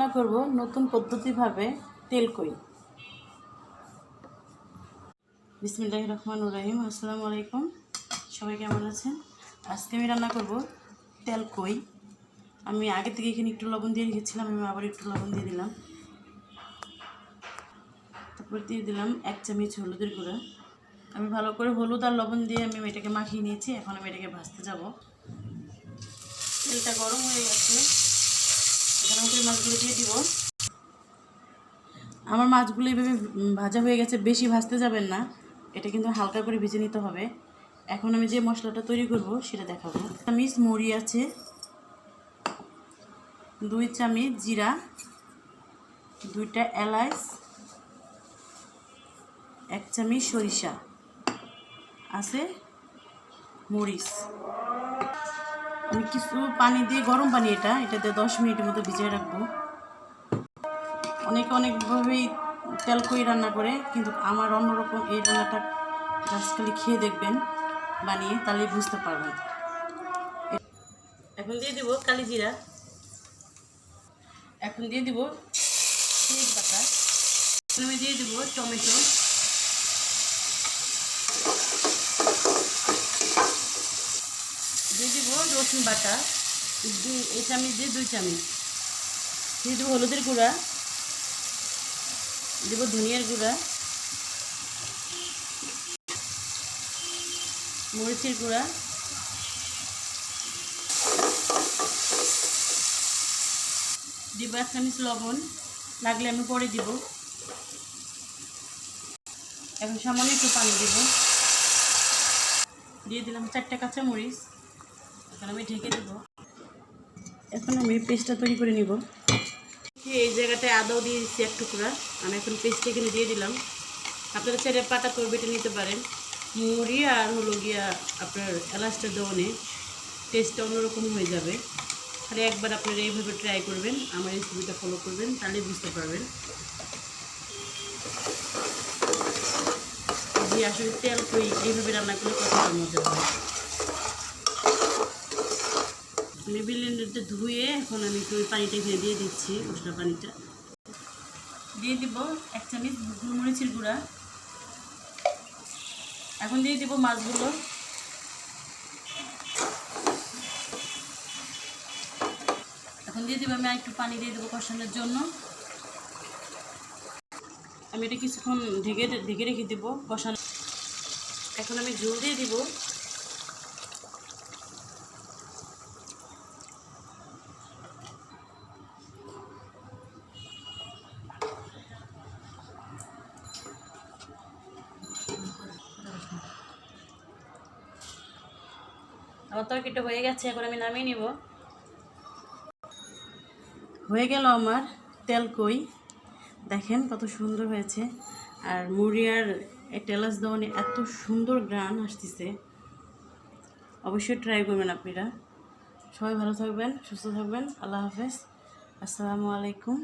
রান্না করব নতুন পদ্ধতিভাবে তেল কই। বিসমিল্লাহ রহমান রাহিম, আসসালামু আলাইকুম। সবাই কেমন আছেন? আজকে আমি রান্না করব তেল কই। আমি আগে থেকে এখানে একটু লবণ দিয়ে রেখেছিলাম, আমি আবার একটু লবণ দিয়ে দিলাম। তারপর দিয়ে দিলাম এক চামচ হলুদের গুঁড়া। আমি ভালো করে হলুদ আর লবণ দিয়ে আমি এটাকে মাখিয়ে নিয়েছি, এখন আমি এটাকে ভাজতে যাব। তেলটা গরম হয়ে গেছে। আমি মাছগুলো দিয়ে দিব। আমার মাছগুলো এইভাবে ভাজা হয়ে গেছে, বেশি ভাজতে যাবেন না। এটা কিন্তু হালকা করে ভেজে নিতে হবে। এখন আমি যে মশলাটা তৈরি করব সেটা দেখাবো। চামিচ মুড়ি আছে, দুই চামিচ জিরা, দুইটা এলাচ, এক চামিচ সরিষা আছে, মরিচ। আমি কিছু পানি দিয়ে গরম পানি এটা, এটাতে দশ মিনিটের মতো ভিজিয়ে রাখব। অনেকে অনেকভাবেই তেল কই রান্না করে, কিন্তু আমার অন্যরকম এই রান্নাটা খালি খেয়ে দেখবেন, বানিয়ে তাহলেই বুঝতে পারবেন। এখন দিয়ে দিব কালি জিরা। এখন দিয়ে দিব এখন আমি দিয়ে দিব টমেটো। দিয়ে দিব রসুন বাটা, এই চামচ দিয়ে দুই চামচ। দিয়ে দেবো হলুদের গুঁড়া, দেবো ধনিয়ার গুঁড়া, মরিচের গুঁড়া, দিব এক চামচ লবণ, লাগলে আমি পরে দিব। এখন সামান্য একটু পানি দিব। দিয়ে দিলাম চারটে কাঁচা মরিচ এখন আমি ঢেকে দেবো। এখন আমি পেস্টটা তৈরি করে নিব। এই জায়গাটায় আদাও দিয়ে দিচ্ছি এক টুকরা। আমি এখন পেস্ট এখানে দিয়ে দিলাম। আপনারা ছেড়ে পাতা করে বেটে নিতে পারেন। মুড়ি আর হলো গিয়া আপনার এলাচটা দেওয়ানে টেস্টটা অন্যরকম হয়ে যাবে। তাহলে একবার আপনারা এইভাবে ট্রাই করবেন আমার রেসিপিটা ফলো করবেন তাহলে বুঝতে পারবেন। যে আসলে তেল কই এইভাবে রান্না করলে কতটা মজা হয়। আমি বিলেন্ডারটা ধুয়ে এখন আমি একটু ওই পানিটা এখানে দিয়ে দিচ্ছি মশলা পানিটা। দিয়ে দিব এক চামচ গোলমরিচের গুঁড়া। এখন দিয়ে দিব মাছগুলো। এখন দিয়ে দিব আমি একটু পানি দিয়ে দেবো কষানোর জন্য। আমি এটা কিছুক্ষণ ঢেকে ঢেকে রেখে দেবো কষানো। এখন আমি ঝোল দিয়ে দিব। আমার তরকারিটা হয়ে গেছে, এখন আমি নামিয়ে নিব। হয়ে গেল আমার তেল কই। দেখেন কত সুন্দর হয়েছে। আর মুড়ি আর টেলাস দেওয়ানে এত সুন্দর গ্রান আসতেছে। অবশ্যই ট্রাই করবেন আপনারা। সবাই ভালো থাকবেন, সুস্থ থাকবেন। আল্লাহ হাফেজ। আসসালামু আলাইকুম।